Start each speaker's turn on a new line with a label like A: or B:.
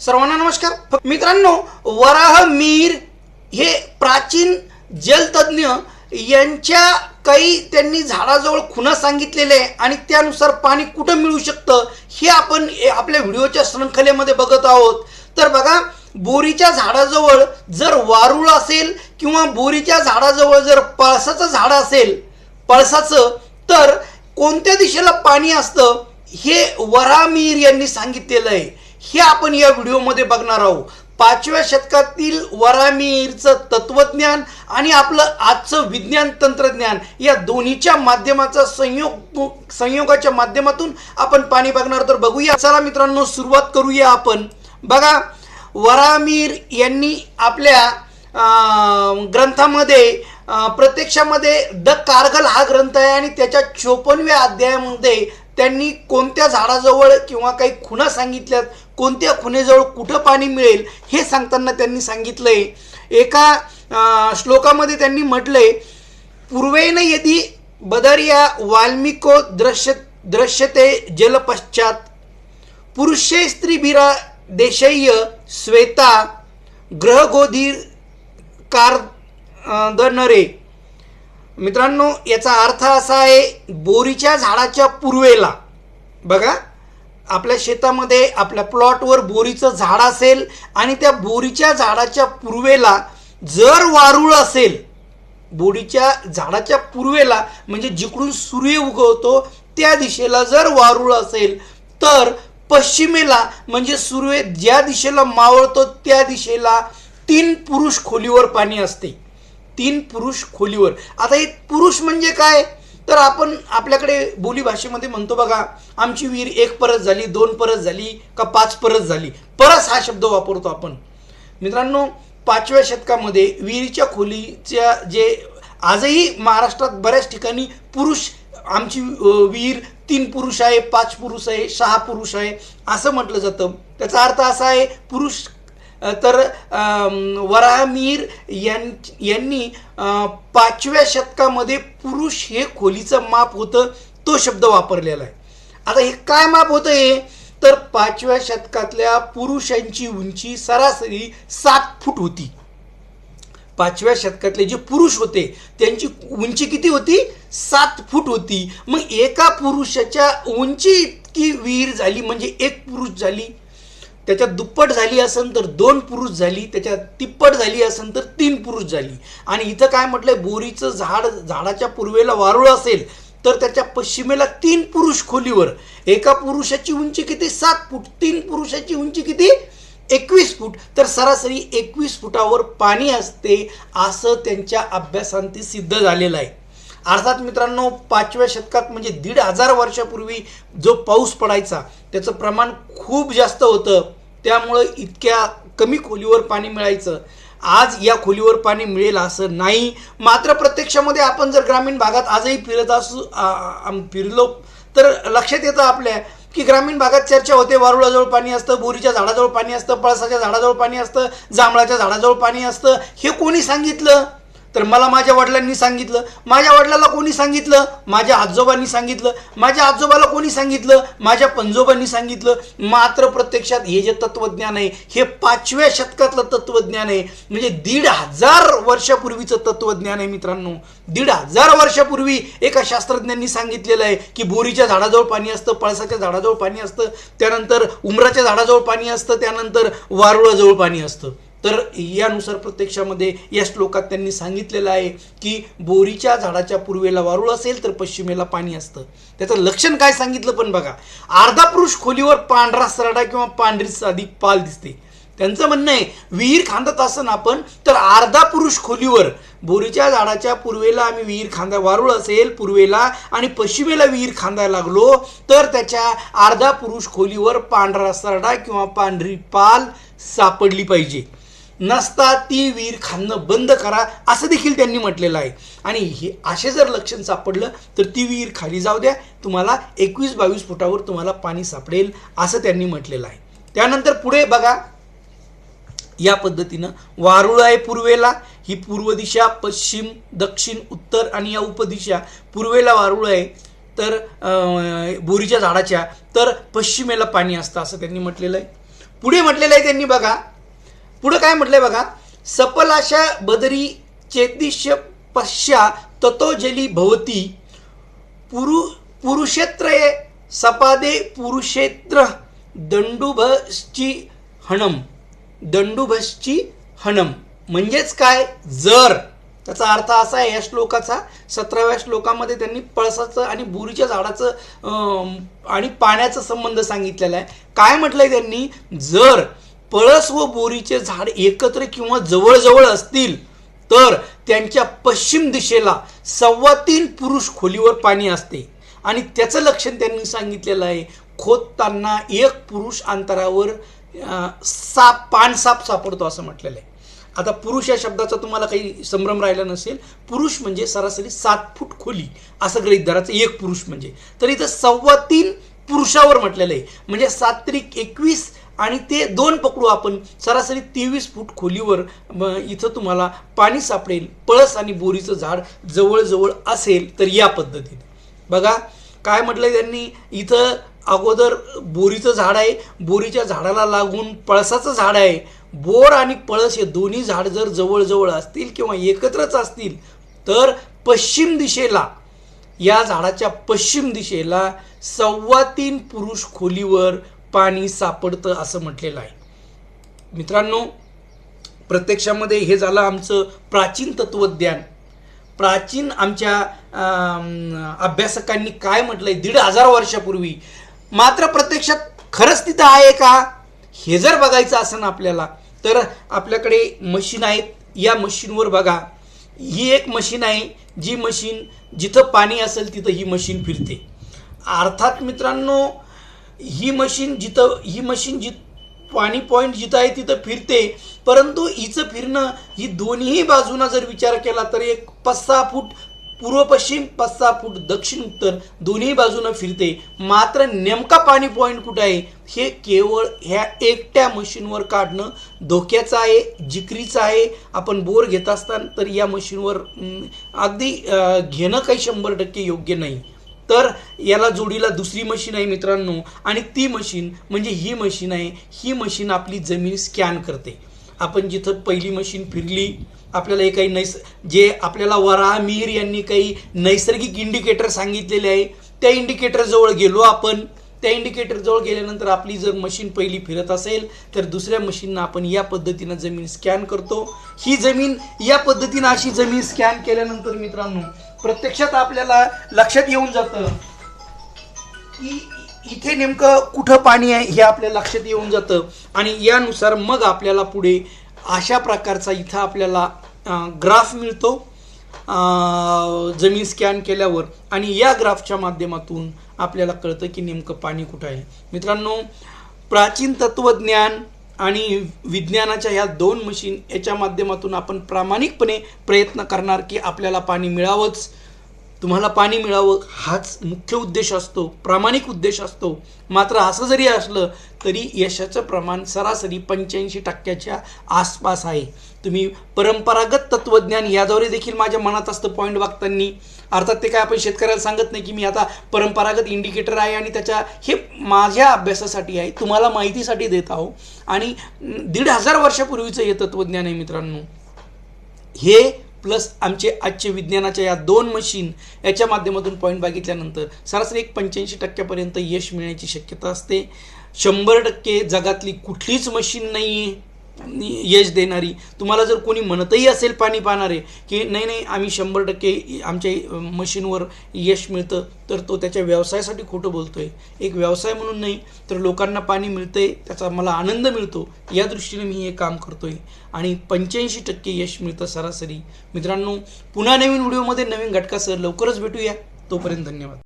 A: सर्वांना नमस्कार. मित्रांनो वराह मीर हे प्राचीन जलतज्ञ यांच्या काही त्यांनी झाडाजवळ खुणा सांगितलेले आहे आणि त्यानुसार पाणी कुठं मिळू शकतं हे आपण आपल्या व्हिडिओच्या श्रंखलेमध्ये बघत आहोत. तर बघा बोरीच्या झाडाजवळ जर वारुळ असेल किंवा बोरीच्या झाडाजवळ जर पळसाचं झाड असेल पळसाचं तर कोणत्या दिशेला पाणी असतं हे वरामीर यांनी सांगितलेलं आहे. हे आपण या व्हिडिओमध्ये बघणार आहोत. पाचव्या शतकातील वरामीरचं तत्वज्ञान आणि आपलं आजचं विज्ञान तंत्रज्ञान या दोन्हीच्या माध्यमाचा संयोग संयोगाच्या माध्यमातून आपण पाणी बघणार. तर बघूया. चला मित्रांनो सुरुवात करूया आपण. बघा वरामीर यांनी आपल्या अं, ग्रंथामध्ये प्रत्यक्षामध्ये द कारगल हा ग्रंथ आहे आणि त्याच्या चोपनव्या अध्यायामध्ये त्यांनी कोणत्या झाडाजवळ किंवा काही खुणा सांगितल्यात? कोणत्या खुणेजवळ कुठं पाणी मिळेल हे सांगताना त्यांनी सांगितलंय. एका श्लोकामध्ये त्यांनी म्हटलंय पूर्वेन यदि बदर्या वाल्मिको दृश्य दृश्यते जलपश्चात पुरुषे स्त्रीभिरा देशय्य श्वेता ग्रहगोधीर कार दनरे मित्रांनो याचा अर्थ असा आहे बोरीच्या झाडाच्या पूर्वेला. बघा आपल्या शेतामध्ये आपल्या प्लॉटवर बोरीचं झाड असेल आणि त्या बोरीच्या झाडाच्या पूर्वेला जर वारुळ असेल बोरीच्या झाडाच्या पूर्वेला म्हणजे जिकडून सूर्य उगवतो त्या दिशेला जर वारुळ असेल तर पश्चिमेला म्हणजे सूर्य ज्या दिशेला मावळतो त्या दिशेला तीन पुरुष खोलीवर पाणी असते. तीन पुरुष खोलीवर. आता हे पुरुष म्हणजे काय? तर आपण आपल्याकडे बोली भाषेमध्ये म्हणतो बघा आमची विहीर एक परत झाली दोन परत झाली का पाच परत झाली? परस हा शब्द वापरतो आपण. मित्रांनो पाचव्या शतकामध्ये विहिरीच्या खोलीच्या जे आजही महाराष्ट्रात बऱ्याच ठिकाणी पुरुष आमची विहीर तीन पुरुष आहे पाच पुरुष आहे सहा पुरुष आहे असं म्हटलं जातं. त्याचा अर्थ असा आहे पुरुष तर वराहमीर यां यांनी पाचव्या शतकामध्ये पुरुष हे खोलीचं माप होतं तो शब्द वापरलेला आहे. आता हे काय माप होतं हे? तर पाचव्या शतकातल्या पुरुषांची उंची सरासरी सात फूट होती. पाचव्या शतकातले जे पुरुष होते त्यांची उंची किती होती? सात फूट होती. मग एका पुरुषाच्या उंची इतकी विहीर झाली म्हणजे एक पुरुष झाली त्याच्यात दुप्पट झाली असेल तर दोन पुरुष झाली त्याच्यात तिप्पट झाली असेल तर तीन पुरुष झाली. आणि इथं काय म्हटलंय बोरीचं झाड झाडाच्या पूर्वेला वारुळ असेल तर त्याच्या पश्चिमेला तीन पुरुष खोलीवर. एका पुरुषाची उंची किती? सात फूट. तीन पुरुषाची उंची किती? एकवीस फूट. तर सरासरी एकवीस फुटावर पाणी असते असं त्यांच्या अभ्यासांती सिद्ध झालेलं आहे. अर्थात मित्रांनो पाचव्या शतकात म्हणजे दीड हजार वर्षापूर्वी जो पाऊस पडायचा त्याचं प्रमाण खूप जास्त होतं. त्यामुळं इतक्या कमी खोलीवर पाणी मिळायचं. आज या खोलीवर पाणी मिळेल असं नाही. मात्र प्रत्यक्षामध्ये आपण जर ग्रामीण भागात आजही फिरत असू फिरलो तर लक्षात येतं आपल्या की ग्रामीण भागात चर्चा होते. वारुळाजवळ पाणी असतं बोरीच्या झाडाजवळ पाणी असतं पळसाच्या झाडाजवळ पाणी असतं जांभळाच्या झाडाजवळ पाणी असतं. हे कोणी सांगितलं? तर मला माझ्या वडिलांनी सांगितलं माझ्या वडिलाला कोणी सांगितलं? माझ्या आजोबांनी सांगितलं. माझ्या आजोबाला कोणी सांगितलं? माझ्या पंजोबांनी सांगितलं. मात्र प्रत्यक्षात हे जे तत्वज्ञान आहे हे पाचव्या शतकातलं तत्वज्ञान आहे. म्हणजे दीड हजार वर्षापूर्वीचं तत्वज्ञान आहे मित्रांनो. दीड हजार वर्षापूर्वी एका शास्त्रज्ञांनी सांगितलेलं आहे की बोरीच्या झाडाजवळ पाणी असतं पळसाच्या झाडाजवळ पाणी असतं त्यानंतर उमराच्या झाडाजवळ पाणी असतं त्यानंतर वारुळाजवळ पाणी असतं. तर यानुसार प्रत्यक्षामध्ये या श्लोकात त्यांनी सांगितलेलं आहे की बोरीच्या झाडाच्या पूर्वेला वारुळ असेल तर पश्चिमेला पाणी असतं. त्याचं लक्षण काय सांगितलं पण बघा अर्धा पुरुष खोलीवर पांढरा सरडा किंवा पांढरी साधी पाल दिसते. त्यांचं म्हणणं आहे विहीर खांदत असताना आपण तर अर्धा पुरुष खोलीवर बोरीच्या झाडाच्या पूर्वेला आम्ही विहीर खांदा वारुळ असेल पूर्वेला आणि पश्चिमेला विहीर खांदायला लागलो तर त्याच्या अर्धा पुरुष खोलीवर पांढरा सरडा किंवा पांढरी पाल सापडली पाहिजे. नसता ती विहीर खाणं बंद करा असं देखील त्यांनी म्हटलेलं आहे. आणि हे असे जर लक्षण सापडलं तर ती विहीर खाली जाऊ द्या. तुम्हाला एकवीस बावीस फुटावर तुम्हाला पाणी सापडेल असं त्यांनी म्हटलेलं आहे. त्यानंतर पुढे बघा या पद्धतीनं वारुळ आहे पूर्वेला. ही पूर्व दिशा पश्चिम दक्षिण उत्तर आणि या उपदिशा. पूर्वेला वारुळ आहे तर बोरीच्या झाडाच्या. तर पश्चिमेला पाणी असतं असं त्यांनी म्हटलेलं आहे. पुढे म्हटलेलं आहे त्यांनी बघा पुढे काय म्हटलंय बघा? सपलाशा बदरी चेदिश्य पश्या ततोजली भवती. पुरु पुरुषेत्रये सपादे पुरुषेत्र दंडुभश्ची हणम. दंडुभश्ची हणम. म्हणजेच काय? जर. त्याचा अर्थ असा आहे या श्लोकाचा सतराव्या श्लोकामध्ये त्यांनी पळसाचं आणि बुरीच्या झाडाचं आणि पाण्याचा संबंध सांगितलेला आहे. काय म्हटलंय त्यांनी? जर. पळस व बोरीचे झाड एकत्र किंवा जवळजवळ असतील तर त्यांच्या पश्चिम दिशेला सव्वा तीन पुरुष खोलीवर पाणी असते. आणि त्याचं लक्षण त्यांनी सांगितलेलं आहे खोदताना एक पुरुष अंतरावर साप पानसाप सापडतो असं म्हटलेलं आहे. आता पुरुष या शब्दाचा तुम्हाला काही संभ्रम राहिला नसेल. पुरुष म्हणजे सरासरी सात फूट खोली असं गृहित धराचं एक पुरुष म्हणजे. तर इथं सव्वा तीन पुरुषावर म्हटलेलं आहे. म्हणजे सात्त्रिक एकवीस आणि ते दोन पकडू आपण. सरासरी तेवीस फूट खोलीवर इथं तुम्हाला पाणी सापडेल. पळस आणि बोरीचं झाड जवळजवळ असेल तर या पद्धतीने. बघा काय म्हटलंय त्यांनी? इथं अगोदर बोरीचं झाड आहे. बोरीच्या झाडाला लागून पळसाचं झाड आहे. बोर आणि पळस हे दोन्ही झाड जर जवळजवळ असतील किंवा एकत्रच असतील तर पश्चिम दिशेला या झाडाच्या पश्चिम दिशेला सव्वा तीन पुरुष खोलीवर पाणी सापडतं असं म्हटलेलं आहे. मित्रांनो प्रत्यक्षामध्ये हे झालं आमचं प्राचीन तत्वज्ञान. प्राचीन आमच्या अभ्यासकांनी काय म्हटलंय? दीड हजार वर्षापूर्वी. मात्र प्रत्यक्षात खरंच तिथं आहे का? हे जर बघायचं असं ना आपल्याला तर आपल्याकडे मशीन आहेत. या मशीनवर बघा. ही एक मशीन आहे. जी मशीन जिथं पाणी असेल तिथं ही मशीन फिरते. अर्थात मित्रांनो ही मशीन जिथं ही मशीन जिथं पाणी पॉईंट जिथं आहे तिथं फिरते. परंतु हिचं फिरणं ही दोन्ही बाजूनं जर विचार केला तर एक पाच सहा फूट पूर्व पश्चिम पाच सहा फूट दक्षिण उत्तर दोन्ही बाजूनं फिरते. मात्र नेमका पाणी पॉईंट कुठं आहे हे केवळ ह्या एकट्या मशीनवर काढणं धोक्याचं आहे जिकरीचं आहे. आपण बोर घेत असताना तर या मशीनवर अगदी घेणं काही शंभर टक्के योग्य नाही. तर याला जोडीला दुसरी मशीन आहे मित्रांनो. आणि ती मशीन म्हणजे ही मशीन आहे ही मशीन आपली जमीन स्कॅन करते. आपण जिथं पहिली मशीन फिरली आपल्याला हे काही नैस जे आपल्याला वराह मिहीर यांनी काही नैसर्गिक इंडिकेटर सांगितलेले आहे त्या इंडिकेटरजवळ गेलो आपण. त्या इंडिकेटरजवळ गेल्यानंतर आपली जर मशीन पहिली फिरत असेल तर दुसऱ्या मशीननं आपण या पद्धतीनं जमीन स्कॅन करतो. ही जमीन या पद्धतीनं अशी जमीन स्कॅन केल्यानंतर मित्रांनो प्रत्यक्षात आपल्याला लक्षात येऊन जातं की इथे नेमकं कुठं पाणी आहे हे आपल्या लक्षात येऊन जातं. आणि यानुसार मग आपल्याला पुढे अशा प्रकारचा इथं आपल्याला ग्राफ मिळतो जमीन स्कॅन केल्यावर. आणि या ग्राफच्या माध्यमातून आपल्याला कळतं की नेमकं पाणी कुठं आहे. मित्रांनो प्राचीन तत्वज्ञान आणि विज्ञानाच्या या दोन मशीन याच्या माध्यमातून आपण प्रामाणिकपणे प्रयत्न करणार की आपल्याला पाणी मिळावंच. तुम्हाला पाणी मिळावं हाच मुख्य उद्देश असतो प्रामाणिक उद्देश असतो. मात्र असं जरी असलं तरी यशाचं प्रमाण सरासरी पंच्याऐंशी टक्क्याच्या आसपास आहे. तुम्ही परंपरागत तत्त्वज्ञान याद्वारे देखील माझ्या मनात असतं पॉईंट वागताना अर्थात ते काय आपण शेतकऱ्याला सांगत नाही की मी आता परंपरागत इंडिकेटर आहे आणि त्याच्या हे माझ्या अभ्यासासाठी आहे तुम्हाला माहितीसाठी देत आहो. आणि दीड हजार वर्षापूर्वीचं हे तत्वज्ञान आहे मित्रांनो. हे प्लस आमचे आजचे विज्ञानाच्या या दोन मशीन याच्या माध्यमातून पॉईंट बघितल्यानंतर सरासरी एक पंच्याऐंशी टक्क्यापर्यंत यश मिळण्याची शक्यता असते. शंभर टक्के जगातली कुठलीच मशीन नाही आहे यश देणारी. तुम्हाला जर कोणी म्हणतही असेल पाणी पाहणारे की नाही नाही आम्ही शंभर टक्के आमच्या मशीनवर यश मिळतं तर तो त्याच्या व्यवसायासाठी खोटं बोलतो आहे एक व्यवसाय म्हणून नाही तर लोकांना पाणी मिळतंय त्याचा मला आनंद मिळतो या दृष्टीने मी हे काम करतो आहे आणि पंच्याऐंशी टक्के यश मिळतं सरासरी. मित्रांनो पुन्हा नवीन व्हिडिओमध्ये नवीन घटकासह लवकरच भेटूया. तोपर्यंत धन्यवाद.